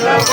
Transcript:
మండప